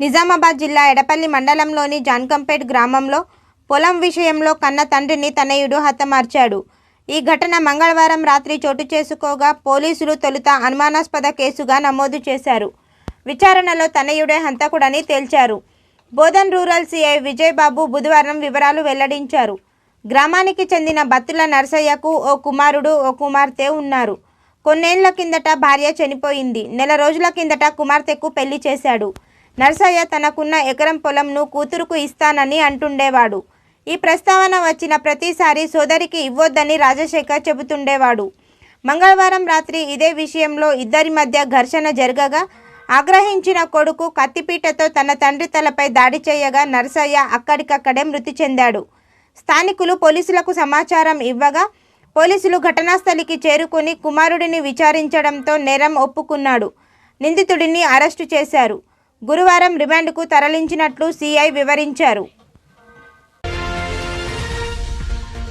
నిజామాబాద్ జిల్లా ఎడపల్లి మండలంలోని జాన్కంపేట్ గ్రామంలో పొలం విషయంలో కన్న తండ్రిని తనయుడు హతమార్చాడు. ఈ ఘటన మంగళవారం రాత్రి చోటు చేసుకోగా పోలీసులు తొలుత అనుమానాస్పద కేసుగా నమోదు చేశారు. విచారణలో తనయుడే హంతకుడని తేల్చారు. బోధన్ రూరల్ సిఐ విజయబాబు బుధవారం వివరాలు వెల్లడించారు. గ్రామానికి చెందిన బత్తుల నర్సయ్యకు ఓ కుమారుడు ఓ కుమార్తె ఉన్నారు. కొన్నేళ్ళ కిందట భార్య చనిపోయింది. నెల రోజుల కిందట కుమార్తెకు పెళ్ళి చేశాడు. నర్సయ్య తనకున్న ఎకరం పొలంను కూతురుకు ఇస్తానని అంటుండేవాడు. ఈ ప్రస్తావన వచ్చిన ప్రతిసారి సోదరికి ఇవ్వొద్దని రాజశేఖర్ చెబుతుండేవాడు. మంగళవారం రాత్రి ఇదే విషయంలో ఇద్దరి మధ్య ఘర్షణ జరగగా ఆగ్రహించిన కొడుకు కత్తిపీటతో తన తండ్రి తలపై దాడి చేయగా నర్సయ్య అక్కడికక్కడే మృతి చెందాడు. స్థానికులు పోలీసులకు సమాచారం ఇవ్వగా పోలీసులు ఘటనాస్థలికి చేరుకుని కుమారుడిని విచారించడంతో నేరం ఒప్పుకున్నాడు. నిందితుడిని అరెస్టు చేశారు. గురువారం రిమాండ్కు తరలించినట్లు సిఐ వివరించారు.